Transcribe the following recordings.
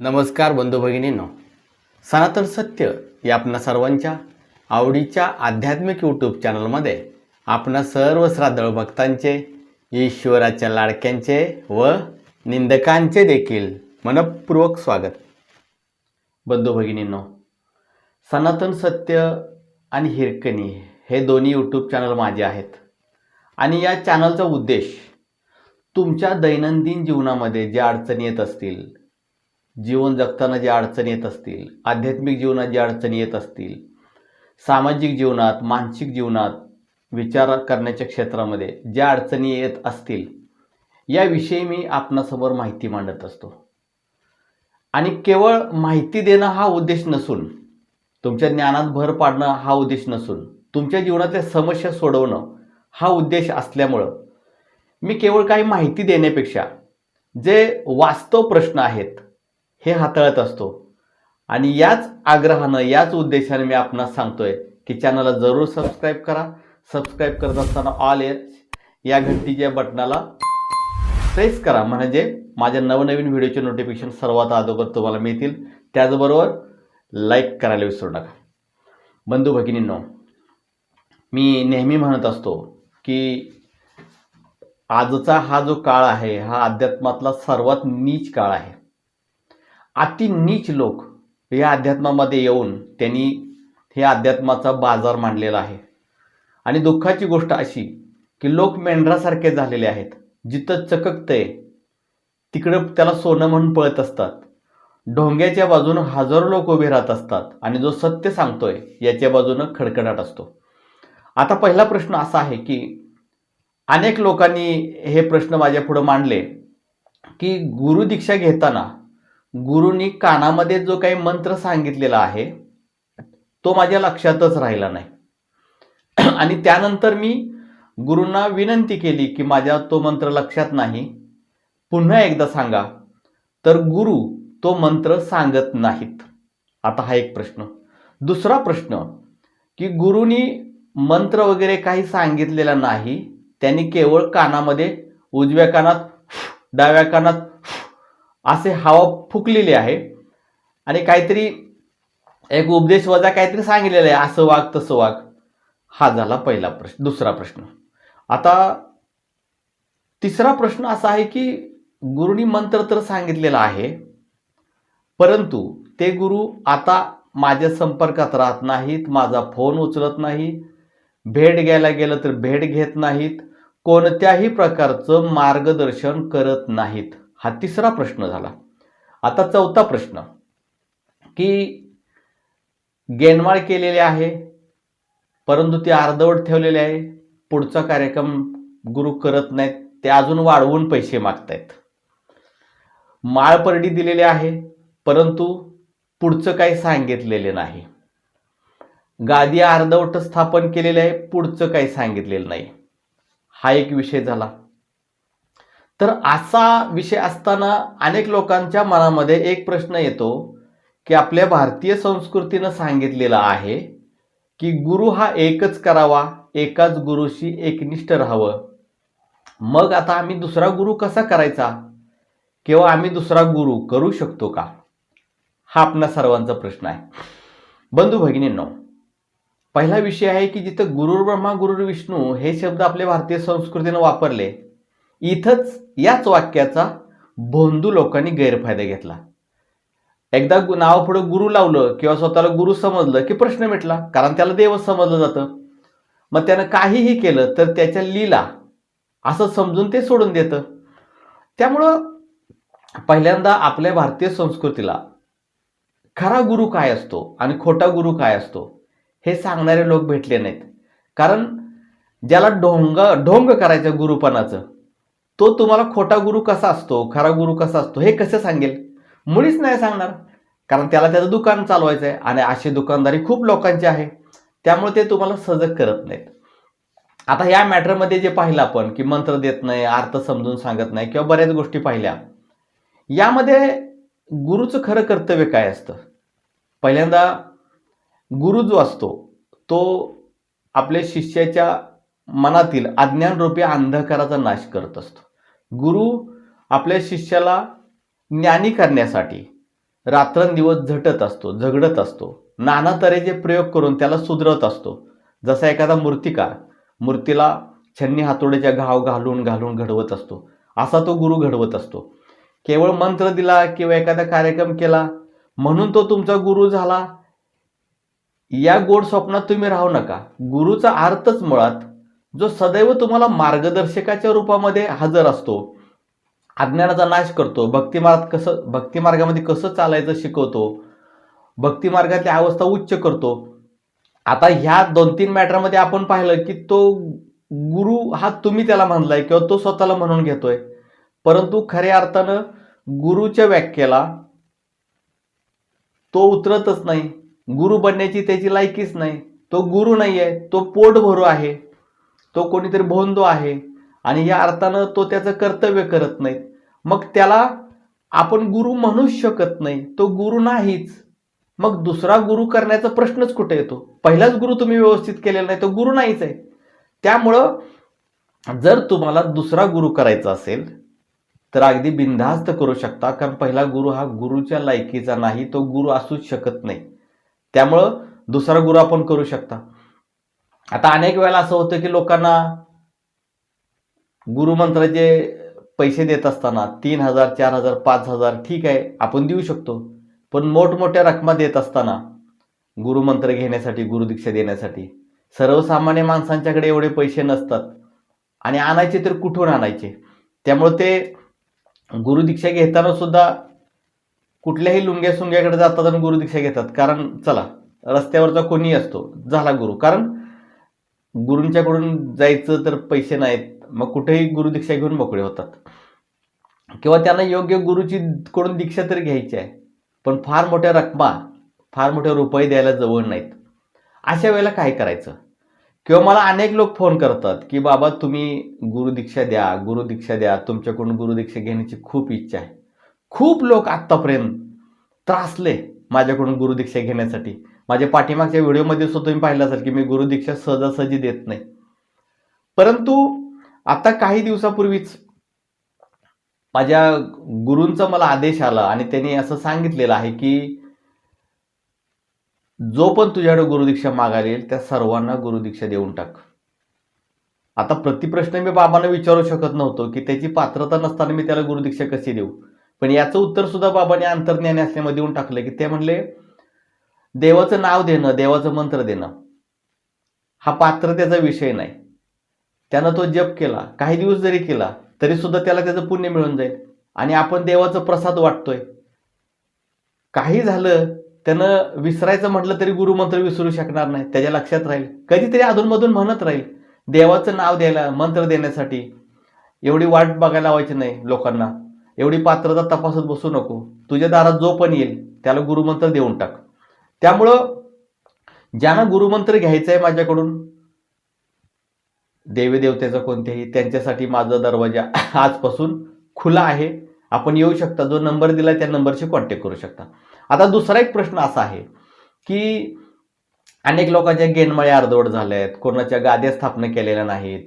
नमस्कार बंधू भगिनींनो. सनातन सत्य या आपणा सर्वांच्या आवडीच्या आध्यात्मिक यूट्यूब चॅनलमध्ये आपणा सर्व श्राद्धळ भक्तांचे ईश्वराच्या लाडक्यांचे व निंदकांचे देखील मनपूर्वक स्वागत. बंधू भगिनींनो सनातन सत्य आणि हिरकणी हे दोन्ही यूट्यूब चॅनल माझे आहेत. आणि या चॅनलचा उद्देश तुमच्या दैनंदिन जीवनामध्ये ज्या अडचणी येत असतील जीवन जगताना ज्या अडचणी येत असतील आध्यात्मिक जीवनात ज्या अडचणी येत असतील सामाजिक जीवनात मानसिक जीवनात विचार करण्याच्या क्षेत्रामध्ये ज्या अडचणी येत असतील याविषयी मी आपणासमोर माहिती मांडत असतो. आणि केवळ माहिती देणं हा उद्देश नसून तुमच्या ज्ञानात भर पाडणं हा उद्देश नसून तुमच्या जीवनातल्या समस्या सोडवणं हा उद्देश असल्यामुळं मी केवळ काही माहिती देण्यापेक्षा जे वास्तव प्रश्न आहेत हे हाताळत असतो. आणि याच आग्रहानं याच उद्देशाने मी आपणास सांगतोय की चॅनलला जरूर सबस्क्राईब करा. सबस्क्राईब करत असताना ऑल एअर या घंटीच्या बटनाला प्रेस करा. म्हणजे माझ्या नवनवीन व्हिडिओचे नोटिफिकेशन सर्वात अगोदर तुम्हाला मिळतील. त्याचबरोबर लाईक करायला विसरू नका. बंधू भगिनींनो मी नेहमी म्हणत असतो की आजचा हा जो काळ आहे हा अध्यात्मातला सर्वात नीच काळ आहे. अति नीच लोक या अध्यात्मामध्ये येऊन त्यांनी हे अध्यात्माचा बाजार मांडलेला आहे. आणि दुःखाची गोष्ट अशी की लोक मेंढरासारखे झालेले आहेत. जिथं चककतंय तिकडं त्याला सोनं म्हणून पळत असतात. ढोंग्याच्या बाजूनं हजारो लोक उभे राहत असतात आणि जो सत्य सांगतोय याच्या बाजूनं खडखडाट असतो. आता पहिला प्रश्न असा आहे की अनेक लोकांनी हे प्रश्न माझ्या पुढं मांडले की गुरुदीक्षा घेताना गुरुनी कानामध्ये जो काही मंत्र सांगितलेला आहे तो माझ्या लक्षातच राहिला नाही. आणि त्यानंतर मी गुरूंना विनंती केली की माझ्या तो मंत्र लक्षात नाही. पुन्हा एकदा सांगा तर गुरु तो मंत्र सांगत नाहीत. आता हा एक प्रश्न. दुसरा प्रश्न की गुरुनी मंत्र वगैरे काही सांगितलेला नाही त्यांनी केवळ कानामध्ये उजव्या कानात डाव्या कानात असे हवा फुकलेली आहे. आणि काहीतरी एक उपदेश वजा काहीतरी सांगितलेलं आहे. असं वाघ तसं वाघ हा झाला पहिला प्रश्न दुसरा प्रश्न. आता तिसरा प्रश्न असा आहे की गुरुनी मंत्र तर सांगितलेला आहे परंतु ते गुरु आता माझ्या संपर्कात राहत नाहीत माझा फोन उचलत नाही भेट घ्यायला गेलं तर भेट घेत नाहीत कोणत्याही प्रकारचं मार्गदर्शन करत नाहीत. हा तिसरा प्रश्न झाला. आता चौथा प्रश्न. की गेनवाळ केलेले आहे परंतु ते अर्धवट ठेवलेले आहे पुढचा कार्यक्रम गुरु करत नाहीत ते अजून वाढवून पैसे मागतायत. माळपरडी दिलेली आहे परंतु पुढचं काही सांगितलेले नाही. गादी अर्धवट स्थापन केलेले आहे पुढचं काही सांगितलेलं नाही. हा एक विषय झाला. तर असा विषय असताना अनेक लोकांच्या मनामध्ये एक प्रश्न येतो की आपल्या भारतीय संस्कृतीनं सांगितलेलं आहे की गुरु हा एकच करावा एकाच गुरुशी एकनिष्ठ राहावं. मग आता आम्ही दुसरा गुरु कसा करायचा? किंवा आम्ही दुसरा गुरु करू शकतो का? हा आपणा सर्वांचा प्रश्न आहे. बंधू भगिनींनो पहिला विषय आहे की जिथं गुरुर्ब्रह्मा ब्रह्मा विष्णू हे शब्द आपल्या भारतीय संस्कृतीनं वापरले इथंच याच वाक्याचा भोंदू लोकांनी गैरफायदा घेतला. एकदा गु- नावापुढं गुरु लावलं किंवा स्वतःला गुरु समजलं की प्रश्न मिटला कारण त्याला देव समजलं जातं. मग त्यानं काहीही केलं तर त्याच्या लीला असं समजून ते सोडून देतं. त्यामुळं पहिल्यांदा आपल्या भारतीय संस्कृतीला खरा गुरु काय असतो आणि खोटा गुरु काय असतो हे सांगणारे लोक भेटले नाहीत. कारण ज्याला ढोंग ढोंग करायचं गुरुपणाचं तो तुम्हाला खोटा गुरु कसा असतो खरा गुरु कसा असतो हे कसं सांगेल? मुळीच नाही सांगणार. कारण त्याला त्याचं दुकान चालवायचं आहे आणि अशी दुकानदारी खूप लोकांची आहे. त्यामुळे ते तुम्हाला सजग करत नाहीत. आता या मॅटरमध्ये जे पाहिलं आपण की मंत्र देत नाही अर्थ समजून सांगत नाही किंवा बऱ्याच गोष्टी पाहिल्या. यामध्ये गुरुचं खरं कर्तव्य काय असतं? पहिल्यांदा गुरु जो असतो तो आपल्या शिष्याच्या मनातील अज्ञानरूपी अंधकाराचा नाश करत असतो. गुरु आपल्या शिष्याला ज्ञानी करण्यासाठी रात्रंदिवस झटत असतो झगडत असतो. नाना तऱ्हेचे प्रयोग करून त्याला सुधरत असतो. जसा एखादा मूर्तिकार मूर्तीला छन्नी हातोड्याच्या घाव घालून घालून घडवत असतो. असा तो गुरु घडवत असतो. केवळ मंत्र दिला किंवा एखादा कार्यक्रम केला म्हणून तो तुमचा गुरु झाला. या गोड स्वप्नात तुम्ही राहू नका. गुरुचा अर्थच मुळात जो सदैव तुम्हाला मार्गदर्शकाच्या रूपामध्ये हजर असतो. अज्ञानाचा नाश करतो. भक्तिमार्ग कसं भक्तिमार्गामध्ये कसं चालायचं शिकवतो. भक्तिमार्गातली अवस्था उच्च करतो. आता ह्या दोन तीन मॅटरमध्ये आपण पाहिलं की तो गुरु हा तुम्ही त्याला म्हणलाय किंवा तो स्वतःला म्हणून घेतोय. परंतु खऱ्या अर्थानं गुरुच्या व्याख्येला तो उतरतच नाही. गुरु बनण्याची त्याची लायकीच नाही. तो गुरु नाही आहे तो पोट भरू आहे. तो कोणीतरी भोंदो आहे आणि या अर्थानं तो त्याचं कर्तव्य करत नाही मग त्याला आपण गुरु म्हणूच शकत नाही. तो गुरु नाहीच. मग दुसरा गुरु करण्याचा प्रश्नच कुठे येतो? पहिलाच गुरु तुम्ही व्यवस्थित केलेला नाही तो गुरु नाहीच आहे. त्यामुळं जर तुम्हाला दुसरा गुरु करायचा असेल तर अगदी बिनधास्त करू शकता कारण पहिला गुरु हा गुरुच्या लायकीचा नाही तो गुरु असूच शकत नाही. त्यामुळं दुसरा गुरु आपण करू शकता. आता अनेक वेळेला असं होतं की लोकांना गुरुमंत्राचे पैसे देत असताना तीन हजार चार हजार पाच हजार ठीक आहे आपण देऊ शकतो. पण मोठमोठ्या रकमा देत असताना गुरुमंत्र घेण्यासाठी गुरुदीक्षा देण्यासाठी सर्वसामान्य माणसांच्याकडे एवढे पैसे नसतात. आणि आणायचे तर कुठून आणायचे? त्यामुळे ते गुरुदीक्षा घेताना सुद्धा कुठल्याही लुंग्या सुंग्याकडे जातात आणि गुरुदीक्षा घेतात. कारण चला रस्त्यावरचा कोणी असतो झाला गुरु. कारण गुरूंच्याकडून जायचं तर पैसे नाहीत. मग कुठेही गुरुदीक्षा घेऊन मोकळे होतात. किंवा त्यांना योग्य गुरुची कडून दीक्षा तरी घ्यायची आहे. पण फार मोठ्या रकमा फार मोठे रुपये द्यायला जवळ नाहीत. अशा वेळेला काय करायचं? किंवा मला अनेक लोक फोन करतात की बाबा तुम्ही गुरुदीक्षा द्या गुरुदीक्षा द्या. तुमच्याकडून गुरुदीक्षा घेण्याची खूप इच्छा आहे. खूप लोक आत्तापर्यंत त्रासले. माझ्याकडून गुरुदीक्षा घेण्यासाठी. माझ्या पाठीमागच्या व्हिडिओमध्ये सुद्धा तुम्ही पाहिलं असेल की मी गुरुदीक्षा सहजासहजी देत नाही. परंतु आता काही दिवसापूर्वीच माझ्या गुरूंचा मला आदेश आला आणि त्यांनी असं सांगितलेलं आहे की जो पण तुझ्याकडे गुरुदीक्षा मागायला येईल त्या सर्वांना गुरुदीक्षा देऊन टाक. आता प्रतिप्रश्न मी बाबांना विचारू शकत नव्हतो की त्याची पात्रता नसताना मी त्याला गुरुदीक्षा कशी देऊ? पण याचं उत्तर सुद्धा बाबांनी अंतर्ज्ञानी असल्यामध्ये देऊन टाकलं की ते म्हणले देवाचं नाव देणं देवाचं मंत्र देणं हा पात्रतेचा विषय नाही. त्यानं तो जप केला काही दिवस जरी केला तरी सुद्धा त्याला त्याचं पुण्य मिळून जाईल. आणि आपण देवाचं प्रसाद वाटतोय. काही झालं त्यानं विसरायचं म्हटलं तरी गुरुमंत्र विसरू शकणार नाही. त्याच्या लक्षात राहील. कधीतरी अधूनमधून म्हणत राहील देवाचं नाव द्यायला मंत्र देण्यासाठी. एवढी वाट बघायला लावायची नाही लोकांना. एवढी पात्रता तपासत बसू नको. तुझ्या दारात जो पण येईल त्याला गुरुमंत्र देऊन टाक. त्यामुळं ज्यांना गुरुमंत्र घ्यायचं आहे माझ्याकडून देवीदेवतेचं कोणत्याही कोणतेही त्यांच्यासाठी माझा दरवाजा आजपासून खुला आहे. आपण येऊ शकता. जो नंबर दिला त्या नंबरशी कॉन्टॅक्ट करू शकता. आता दुसरा एक प्रश्न असा आहे की अनेक लोकांच्या गेनमळे अर्धवट झाल्या आहेत कोणाच्या गाद्या स्थापना केलेल्या नाहीत.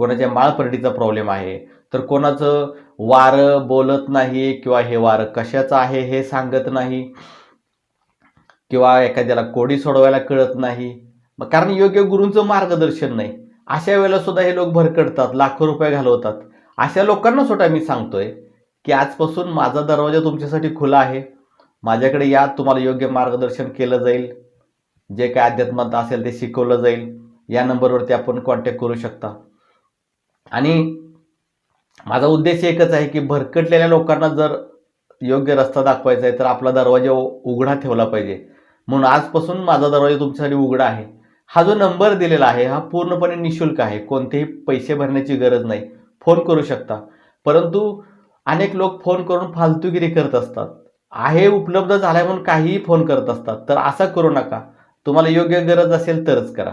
कोणाच्या माळपरडीचा प्रॉब्लेम आहे तर कोणाचं वारं बोलत नाही किंवा हे वारं कशाचं आहे हे सांगत नाही किंवा एखाद्याला कोडी सोडवायला कळत नाही. मग कारण योग्य गुरूंचं मार्गदर्शन नाही. अशा वेळेला सुद्धा हे लोक भरकडतात लाखो रुपये घालवतात. अशा लोकांना सुद्धा मी सांगतोय की आजपासून माझा दरवाजा तुमच्यासाठी खुला आहे. माझ्याकडे या तुम्हाला योग्य मार्गदर्शन केलं जाईल. जे काय अध्यात्मात असेल ते शिकवलं जाईल. या नंबरवरती आपण कॉन्टॅक्ट करू शकता. आणि माझा उद्देश एकच आहे की भरकटलेल्या लोकांना जर योग्य रस्ता दाखवायचा आहे तर आपला दरवाजा उघडा ठेवला पाहिजे. म्हणून आजपासून माझा दरवाजा तुमच्यासाठी उघडा आहे. हा जो नंबर दिलेला आहे हा पूर्णपणे निशुल्क आहे. कोणतेही पैसे भरण्याची गरज नाही. फोन करू शकता. परंतु अनेक लोक फोन करून फालतूगिरी करत असतात. आहे उपलब्ध झालाय म्हणून काहीही फोन करत असतात. तर असं करू नका. तुम्हाला योग्य गरज असेल तरच करा.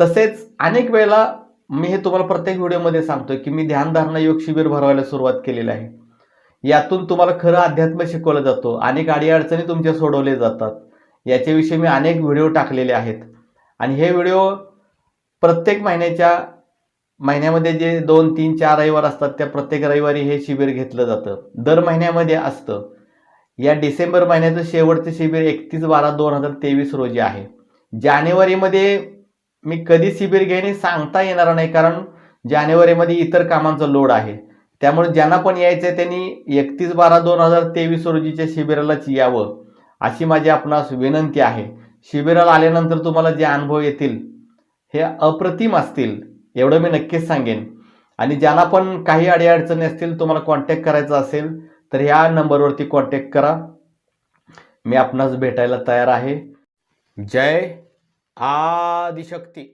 तसेच अनेक वेळेला मी हे तुम्हाला प्रत्येक व्हिडिओमध्ये सांगतोय की मी ध्यानधारणा योग शिबिर भरवायला सुरुवात केलेली आहे. यातून तुम्हाला खरं अध्यात्म शिकवलं जातो. अनेक अडीअडचणी तुमच्या सोडवले जातात. याच्याविषयी मी अनेक व्हिडिओ टाकलेले आहेत. आणि हे व्हिडिओ प्रत्येक महिन्याच्या महिन्यामध्ये जे दोन तीन चार रविवार असतात त्या प्रत्येक रविवारी हे शिबिर घेतलं जातं. दर महिन्यामध्ये असतं. या डिसेंबर महिन्याचं शेवटचं शिबिर एकतीस बारा दोन हजार तेवीस रोजी आहे. जानेवारीमध्ये मी कधी शिबिर घेईन हे सांगता येणार नाही कारण जानेवारीमध्ये इतर कामांचा लोड आहे. त्यामुळे ज्यांना पण यायचं आहे त्यांनी एकतीस बारा दोन हजार तेवीस रोजीच्या शिबिरालाच यावं अशी माझी आपणास विनंती आहे. शिबिराला आल्यानंतर तुम्हाला जे अनुभव येतील हे अप्रतिम असतील एवढं मी नक्कीच सांगेन. आणि ज्यांना पण काही अडीअडचणी असतील तुम्हाला कॉन्टॅक्ट करायचा असेल तर ह्या नंबरवरती कॉन्टॅक्ट करा. मी आपणास भेटायला तयार आहे. जय ఆదిశక్తి